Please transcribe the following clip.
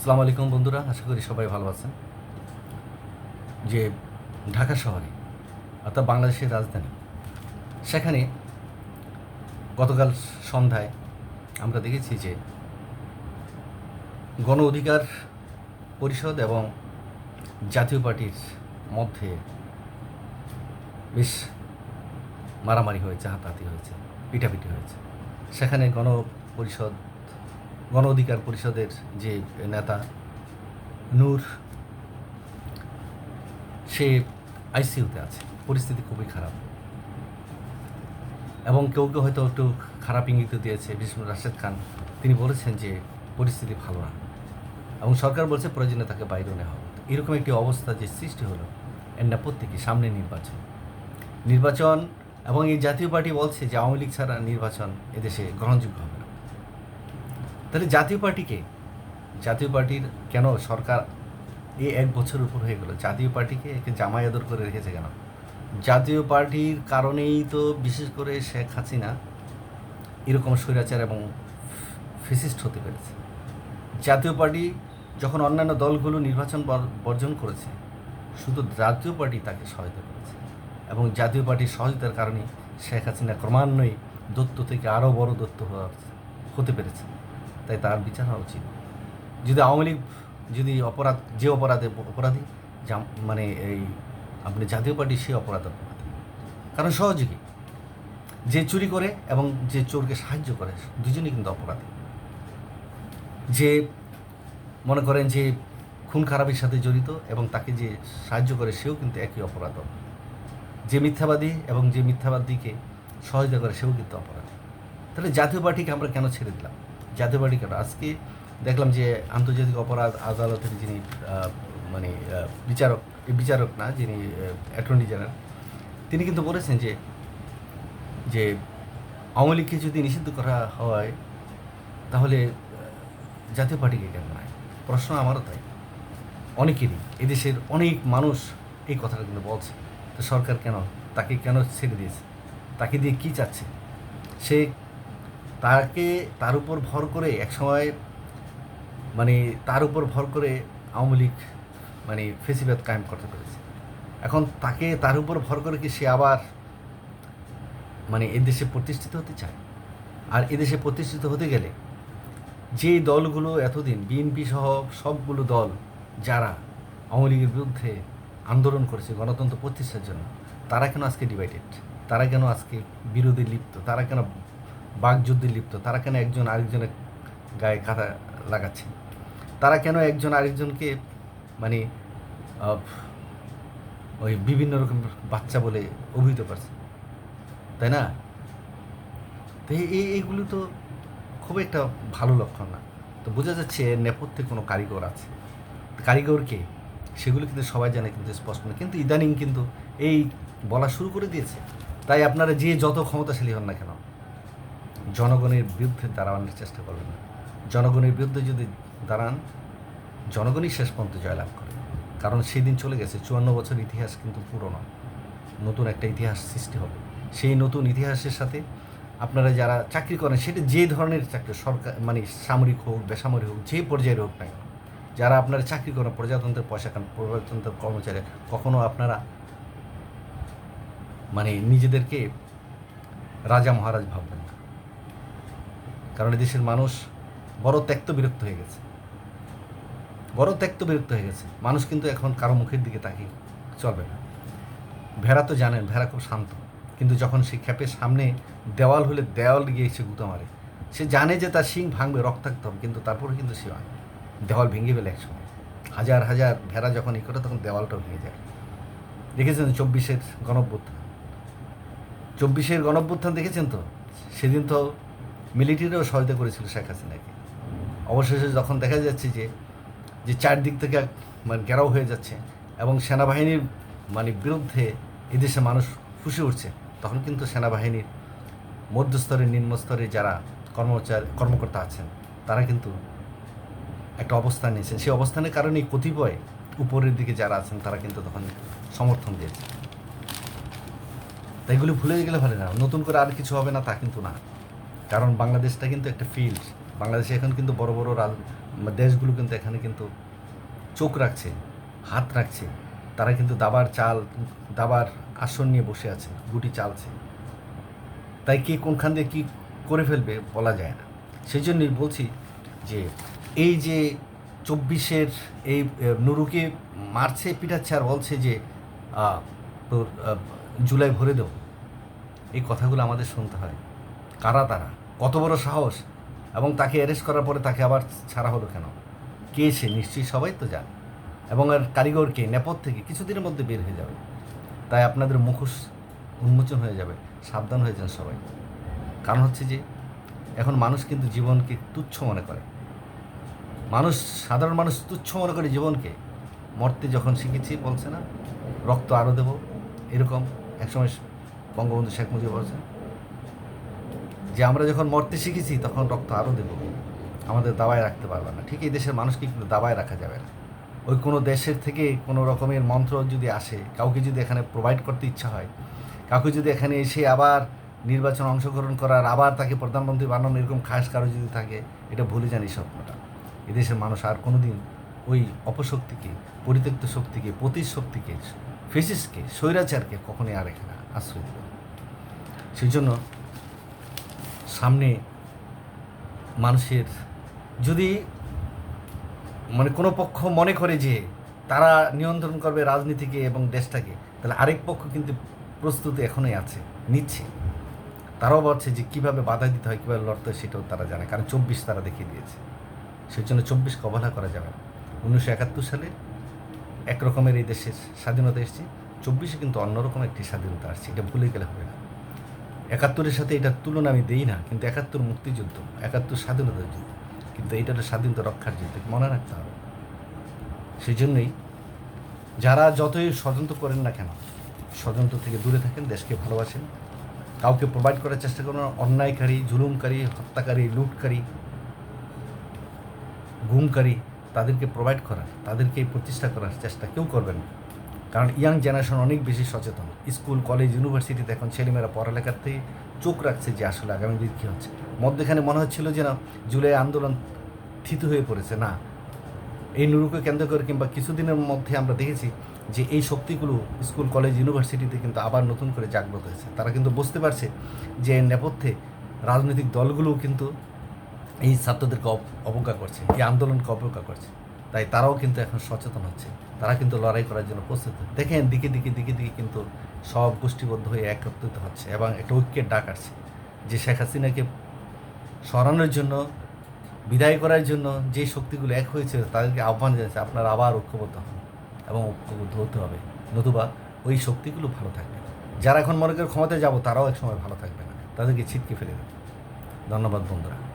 আসসালামু আলাইকুম বন্ধুরা, আশা করি সবাই ভালো আছেন। যে ঢাকা শহরে অর্থাৎ বাংলাদেশের রাজধানী, সেখানে গতকাল সন্ধ্যায় আমরা দেখেছি যে গণ অধিকার পরিষদ এবং জাতীয় পার্টির মধ্যে বেশ মারামারি হয়েছে, হাতাহাতি হয়েছে, পিটাপিটি হয়েছে। সেখানে গণ পরিষদ গণ অধিকার পরিষদের যে নেতা নূর, সে আইসিইউতে আছে। পরিস্থিতি খুবই খারাপ। এবং কেউ কেউ হয়তো একটু খারাপ ইঙ্গিত দিয়েছে করে রাশেদ খান। তিনি বলেছেন যে পরিস্থিতি ভালো না। এবং সরকার বলছে, প্রয়োজনে তাকে বাইরে নেওয়া হবে। এরকম একটি অবস্থা যে সৃষ্টি হলো, এর নেপথ্যে সামনে নির্বাচন? নির্বাচন এবং এই জাতীয় পার্টি বলছে যে আওয়ামী লীগ ছাড়া নির্বাচন এদেশে গ্রহণযোগ্য হবে তাহলে জাতীয় পার্টিকে জাতীয় পার্টির কেন সরকার এই এক বছর উপর হয়ে গেল? জাতীয় পার্টিকে একে জামাই আদর করে রেখেছে কেন? জাতীয় পার্টির কারণেই তো বিশেষ করে শেখ হাসিনা এরকম স্বৈরাচার এবং ফেসিস্ট হতে পেরেছে। জাতীয় পার্টি যখন অন্যান্য দলগুলো নির্বাচন বর্জন করেছে, শুধু জাতীয় পার্টি তাকে সহায়তা করেছে এবং জাতীয় পার্টির সহযোগিতার কারণে শেখ হাসিনা ক্রমান্বয়ে দত্ত থেকে আরও বড় দত্ত হতে পেরেছে। তাই তার বিচার হওয়া উচিত। যদি আওয়ামী লীগ, যদি অপরাধ, যে অপরাধে, অপরাধী মানে এই আপনি জাতীয় পার্টি, সে অপরাধ অপরাধী। কারণ সহযোগী। যে চুরি করে এবং যে চোরকে সাহায্য করে, দুজনেই কিন্তু অপরাধী। যে মনে করেন যে খুন খারাপের সাথে জড়িত এবং তাকে যে সাহায্য করে, সেও কিন্তু একই অপরাধ। যে মিথ্যাবাদী এবং যে মিথ্যাবাদীকে সহযোগিতা করে, সেও কিন্তু অপরাধী। তাহলে জাতীয় পার্টিকে আমরা কেন ছেড়ে দিলাম? জাতীয় পার্টি কেন আজকে দেখলাম যে আন্তর্জাতিক অপরাধ আদালতের যিনি মানে বিচারক বিচারক না, যিনি অ্যাটর্নি জেনারেল, তিনি কিন্তু বলেছেন যে যে আওয়ামী লীগকে যদি নিষিদ্ধ করা হয়, তাহলে জাতীয় পার্টিকে কেন নয়? প্রশ্ন আমারও তাই। অনেকেরই, এদেশের অনেক মানুষ এই কথাটা কিন্তু বলছে। তো সরকার কেন, তাকে কেন ছেড়ে দিয়েছে? তাকে দিয়ে কী চাচ্ছে? সে তাকে তার উপর ভর করে একসময় মানে তার উপর ভর করে আওয়ামী লীগ মানে ফেসিবাদ কায়েম করতে পেরেছে। এখন তাকে তার উপর ভর করে কি সে আবার মানে এদেশে প্রতিষ্ঠিত হতে চায়? আর এদেশে প্রতিষ্ঠিত হতে গেলে যে দলগুলো এতদিন বিএনপি সহ সবগুলো দল যারা আওয়ামী লীগের বিরুদ্ধে আন্দোলন করেছে গণতন্ত্র প্রতিষ্ঠার জন্য, তারা কেন আজকে ডিভাইডেড তারা কেন আজকে বিরোধী লিপ্ত? তারা কেন বাকযুদ্ধে লিপ্ত। তারা কেন একজন আরেকজনের গায়ে কাঁথা লাগাচ্ছে? তারা কেন একজন আরেকজনকে মানে ওই বিভিন্ন রকম বাচ্চা বলে অভিহিত করছে? তাই না? তো এই- এইগুলো তো খুব একটা ভালো লক্ষণ না। তো বোঝা যাচ্ছে নেপথ্যে কোনো কারিগর আছে। কারিগরকে সেগুলো কিন্তু সবাই জানে, কিন্তু স্পষ্ট না। কিন্তু ইদানিং কিন্তু এই বলা শুরু করে দিয়েছে। তাই আপনারা যে যত ক্ষমতাশালী হন না কেন জনগণের বিরুদ্ধে দাঁড়ানোর চেষ্টা করবেন না। জনগণের বিরুদ্ধে যদি দাঁড়ান, জনগণই শেষ পর্যন্ত জয়লাভ করে কারণ সেই দিন চলে গেছে, চুয়ান্ন বছর ইতিহাস কিন্তু পুরনো। নতুন একটা ইতিহাস সৃষ্টি হবে। সেই নতুন ইতিহাসের সাথে আপনারা যারা চাকরি করেন, সেটা যে ধরনের চাকরি, সরকার মানে সামরিক হোক, বেসামরিক হোক, যে পর্যায়ের হোক না যারা আপনারা চাকরি করেন, প্রজাতন্ত্রের পয়সা খান, প্রজাতন্ত্রের কর্মচারী, কখনো আপনারা মানে নিজেদেরকে রাজা মহারাজ ভাববেন না। কারণ দেশের মানুষ বড় ত্যক্ত বিরক্ত হয়ে গেছে। বড় ত্যক্ত বিরক্ত হয়ে গেছে। মানুষ কিন্তু এখন কারও মুখের দিকে তাকিয়ে চলবে না। ভেড়া তো জানেন, ভেড়া খুব শান্ত। কিন্তু যখন সে খেপের সামনে দেওয়াল হলে দেওয়াল গিয়ে সে গুঁতো মারে। সে জানে যে তার শিং ভাঙবে, রক্তাক্ত হবে, কিন্তু তারপরে কিন্তু সে হয় দেওয়াল ভেঙে ফেলে একসময়। হাজার হাজার ভেড়া যখন ই করে তখন দেওয়ালটাও ভেঙে যায়। দেখেছেন চব্বিশের গণভ্যুত্থান চব্বিশের গণভ্যুত্থান দেখেছেন তো? সেদিন তো মিলিটারিও সহায়তা করেছিল শেখ হাসিনাকে। অবশেষে যখন দেখা যাচ্ছে যে যে চারদিক থেকে মানে ঘেরাও হয়ে যাচ্ছে এবং সেনাবাহিনীর মানে বিরুদ্ধে এদেশে মানুষ ফুসে উঠছে, তখন কিন্তু সেনাবাহিনীর মধ্যস্তরে নিম্নস্তরে যারা কর্মচারী, কর্মকর্তা আছেন, তারা কিন্তু একটা অবস্থান নিয়েছেন। সেই অবস্থানের কারণেই কতিপয় উপরের দিকে যারা আছেন, তারা কিন্তু তখন সমর্থন দিয়েছে তাই এগুলো ভুলে গেলে ভালো না। নতুন করে আর কিছু হবে না, তা কিন্তু না। কারণ বাংলাদেশটা কিন্তু একটা ফিল্ড বাংলাদেশে এখন কিন্তু বড় বড় রাজ দেশগুলো কিন্তু এখানে কিন্তু চোখ রাখছে, হাত রাখছে। তারা কিন্তু দাবার চাল, দাবার আসন নিয়ে বসে আছে, গুটি চালছে। তাই কে কোনখান দিয়ে কী করে ফেলবে বলা যায় না। সেই জন্যই বলছি যে এই যে চব্বিশের এই নুরুকে মারছে, পিটাচ্ছে আর বলছে যে তোর জুলাই ভরে দেবো। এই কথাগুলো আমাদের শুনতে হয়। কারা তারা? কত বড় সাহস? এবং তাকে অ্যারেস্ট করার পরে তাকে আবার ছাড়া হলো কেন? কে সে? নিশ্চয়ই সবাই তো জান। এবং আর কারিগরকে নেপথ থেকে কিছুদিনের মধ্যে বের হয়ে যাবে। তাই আপনাদের মুখোশ উন্মোচন হয়ে যাবে। সাবধান হয়ে যান সবাই। কারণ হচ্ছে যে, এখন মানুষ কিন্তু জীবনকে তুচ্ছ মনে করে। মানুষ, সাধারণ মানুষ তুচ্ছ মনে করে জীবনকে। মরতে যখন শিখেছি, বলছে না, রক্ত আরও দেবো। এরকম একসময় বঙ্গবন্ধু শেখ মুজিব বলছেন যে আমরা যখন মরতে শিখেছি, তখন রক্ত আরও দেবো। আমাদের দাবায় রাখতে পারবে না। ঠিক এই দেশের মানুষকে কিন্তু দাবায় রাখা যাবে না। ওই কোনো দেশের থেকে কোনো রকমের মন্ত্র যদি আসে, কাউকে যদি এখানে প্রোভাইড করতে ইচ্ছা হয়, কাউকে যদি এখানে এসে আবার নির্বাচন অংশগ্রহণ করার, আবার তাকে প্রধানমন্ত্রী বানানো এরকম খাস কারও যদি থাকে, এটা ভুলে যান এই স্বপ্নটা। এদেশের মানুষ আর কোনোদিন ওই অপশক্তিকে, পরিত্যক্ত শক্তিকে পতির শক্তিকে ফেসিসকে, স্বৈরাচারকে কখনোই আর এখানে আশ্রয় দেবে সেই জন্য সামনে মানুষের যদি মানে কোনো পক্ষ মনে করে যে তারা নিয়ন্ত্রণ করবে রাজনীতিকে এবং দেশটাকে, তাহলে আরেক পক্ষ কিন্তু প্রস্তুতি এখনোই আছে, নিচ্ছে। তারাও বলছে যে কীভাবে বাধা দিতে হয়, কীভাবে লড়তে হয় সেটাও তারা জানে, কারণ চব্বিশ তারা দেখিয়ে দিয়েছে। সেই জন্য চব্বিশকে অবহেলা করা যাবে না। উনিশশো একাত্তর সালে এক রকমের এই দেশের স্বাধীনতা এসেছে, চব্বিশে কিন্তু অন্যরকম একটি স্বাধীনতা আসছে, এটা ভুলে গেলে হবে না। একাত্তরের সাথে এটার তুলনা আমি দেই না, কিন্তু একাত্তর মুক্তিযুদ্ধ, একাত্তর স্বাধীনতার যুদ্ধ, কিন্তু এটা তো স্বাধীনতা রক্ষার যুদ্ধ মনে রাখতে হবে সেই জন্যই যারা যতই ষড়যন্ত্র করেন না কেন, ষড়যন্ত্র থেকে দূরে থাকেন, দেশকে ভালোবাসেন, কাউকে প্রোভাইড করার চেষ্টা করুন। অন্যায়কারী, জুলুমকারী, হত্যাকারী, লুটকারী, গুমকারী, তাদেরকে প্রোভাইড করার, তাদেরকে প্রতিষ্ঠা করার চেষ্টা কেউ করবেন না কারণ ইয়াং জেনারেশন অনেক বেশি সচেতন। স্কুল কলেজ ইউনিভার্সিটিতে এখন ছেলেমেয়েরা পড়ালেখার থেকে চোখ রাখছে যে আসলে আগামী দিন কী হচ্ছে। মধ্যেখানে মনে হচ্ছিল যে না, জুলাই আন্দোলন থিতু হয়ে পড়েছে। না, এই নুরুকে কেন্দ্র করে কিংবা কিছুদিনের মধ্যে আমরা দেখেছি যে এই শক্তিগুলো স্কুল কলেজ ইউনিভার্সিটিতে কিন্তু আবার নতুন করে জাগ্রত হয়েছে। তারা কিন্তু বুঝতে পারছে যে নেপথ্যে রাজনৈতিক দলগুলোও কিন্তু এই ছাত্রদেরকে অব- অবজ্ঞা করছে, এই আন্দোলনকে অবজ্ঞা করছে। তাই তারাও কিন্তু এখন সচেতন হচ্ছে। তারা কিন্তু লড়াই করার জন্য প্রস্তুত। দেখেন, দিকে দিকে দিকে দিকে কিন্তু সব গোষ্ঠীবদ্ধ হয়ে একত্রিত হচ্ছে এবং একটা ঐক্যের ডাক আসছে যে শেখ হাসিনাকে সরানোর জন্য, বিদায় করার জন্য যে শক্তিগুলো এক হয়েছে তাদেরকে আহ্বান জানাচ্ছে, আপনারা আবার ঐক্যবদ্ধ হন এবং ঐক্যবদ্ধ হতে হবে। নতুবা ওই শক্তিগুলো ভালো থাকবে। যারা এখন মনে করে ক্ষমতায় যাব, তারাও এক সময় ভালো থাকবে না। তাদেরকে ছিটকে ফেলে দেবে। ধন্যবাদ বন্ধুরা।